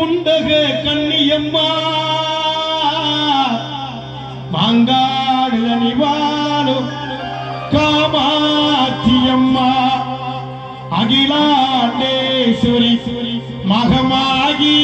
முண்டக கண்ணியம்மா. மாங்காடு அணிவாலும் காமாட்சியம்மா. அகிலாண்டேஸ்வரி மகமாகி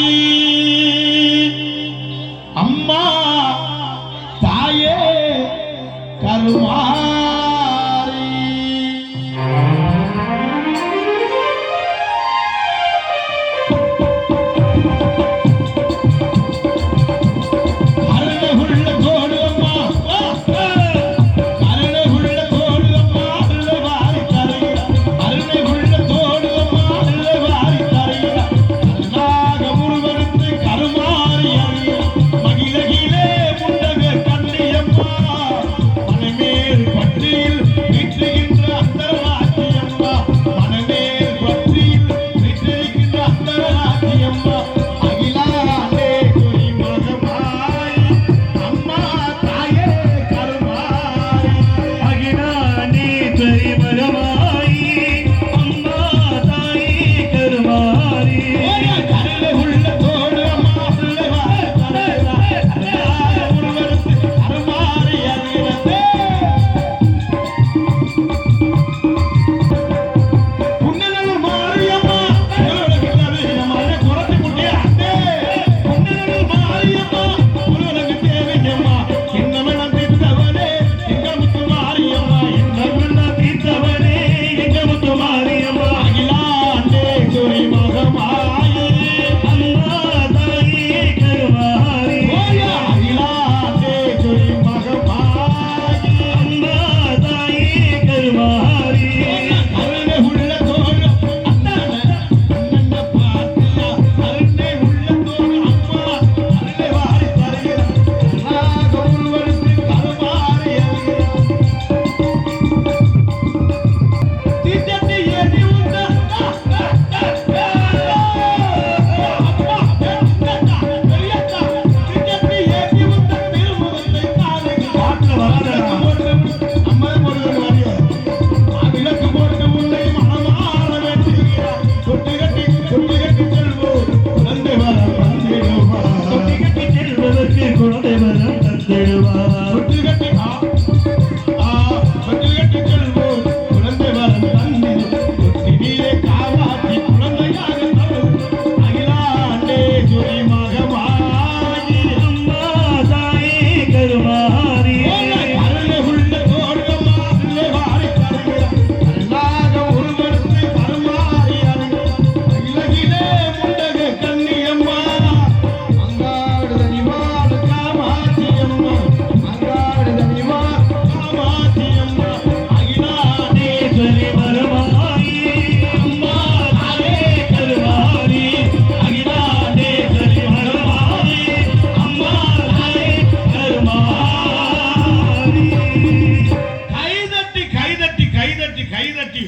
கைதட்டி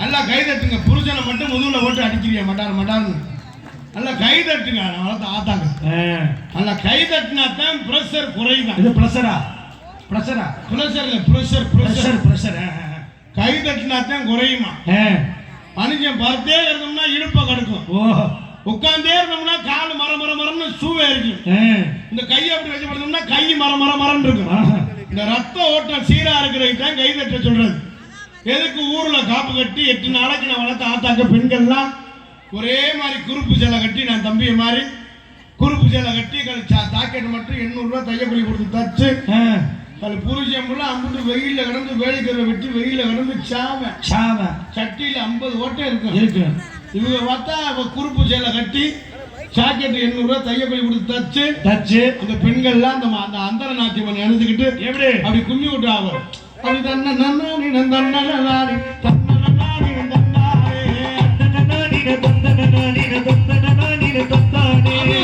நல்லா கைதட்டுங்க. புருஷனை மட்டும் முதுகுல போட்டு அடிக்கிறீங்க மட்டார் மட்டார்னு நல்லா கைதட்டுங்க. நான் வளர்த்த ஆத்தாங்க. நல்லா கைதட்டினா தான் ப்ரெஷர் குறையுதான் இது பிரஷரா பிரஷரா ப்ரெஷர் இல்லை ப்ரெஷர் ப்ரெஷர் பிரஷர் பிரஷர் கைதட்டினா தான் குறையுமா? மனுஷன் படுத்தே இருந்தோம்னா இடுப்பை கடுக்கும். ஓ. உட்காந்தே இருந்தோம்னா கால் மர மர மரம்னு சூவே இருக்கும் இந்த கையை அப்படி வச்சு படுத்தோம்னா கை மர மர மரம்னு இருக்கும். இந்த ரத்த ஓட்டம் சீரா இருக்கிறதுக்கு தான் கைதட்ட சொல்றது. எதுக்கு ஊர்ல காப்பு கட்டி எட்டு நாளைக்கு நான் வளர்த்த ஆத்தாக்க பெண்கள்லாம் ஒரே மாதிரி குறுப்பு சேலை கட்டி நான் தம்பியை மாதிரி குறுப்பு சேலை கட்டி ஜாக்கெட் மட்டும் எண்ணூறுரூவா தையக்கூலி கொடுத்து தச்சு. அது புருஷன் புள்ள அம்புட்டு வெயில கிடந்து வேலைக்கரை வெட்டி வெயில கிடந்து சாவன் சாவ. சட்டியில ஐம்பது ஓட்டை இருக்கும் இருக்கு. இவங்க பார்த்தா அவ குறுப்பு சேலை கட்டி ஜாக்கெட் எண்ணூறுரூவா தையக்கூலி கொடுத்து தச்சு. தச்சு. அந்த பெண்கள்லாம் அந்த அந்த அந்தர நாட்டியம் நினைச்சுக்கிட்டு எப்படி? அப்படி கும்மி விட்டுறாங்க அப்படி தன்ன நன்னானி நந்தன்னானி தன்னன்னானி நந்தன்னானே. அது ஆத்தாவரத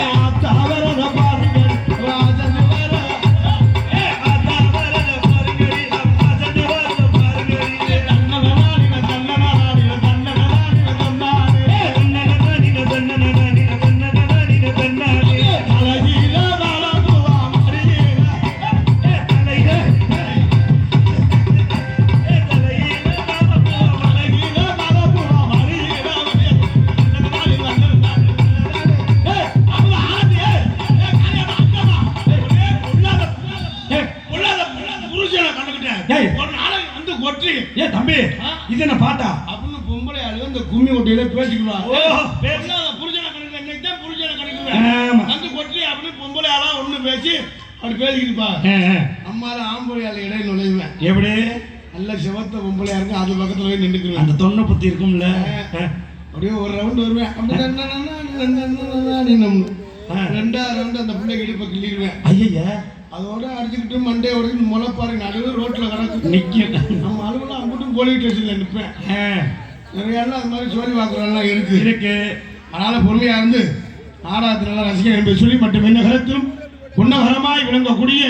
கொட்டி ஏ தம்பி? இது என்ன பாட்டா அப்படின்னு பொம்பளை ஆளுங்க இந்த கும்மி கொட்டையில பேசிக்குவா ஓ, பேசி- பேசாத புருஷனை கிடைக்கல இன்னைக்கு தான் ஆமா. வந்து கொட்டி அப்படின்னு பொம்பளை ஆளா ஒண்ணு பேசி அப்படி பேசிக்கிட்டுப்பா. அம்மால ஆம்பளை ஆளு இடையில நுழைவேன் எப்படி நல்ல சிவத்த பொம்பளையா இருக்கு அது பக்கத்துல போய் நின்றுக்குவேன் அந்த தொன்னை புத்தி இருக்கும்ல. அப்படியே ஒரு ரவுண்ட் வருவேன் அப்படியே நன்னா. ரெண்டாவது ரவுண்ட் அந்த பிள்ளைக்கு இடுப்பை கிள்ளிடுவேன் ஐயய்ய அதோட அடிச்சுக்கிட்டு மண்டே உடச்சு முளைப்பாரு நடுவு ரோட்ல கிடக்கு. நிக்கும் நம்ம அலுவலகம் அங்கிட்டும் போலீஸ் ஸ்டேஷன்ல நிற்பேன் நிறைய எல்லாம் அது மாதிரி சோழி வாக்குறதெல்லாம் இருக்கு. இருக்கு. அதனால பொறுமையா இருந்து நாடகத்தை நல்லா ரசிக்க என்பதை சொல்லி மட்டும் என்ன கருத்திலும் உன்னகரமாய் விளங்கக்கூடிய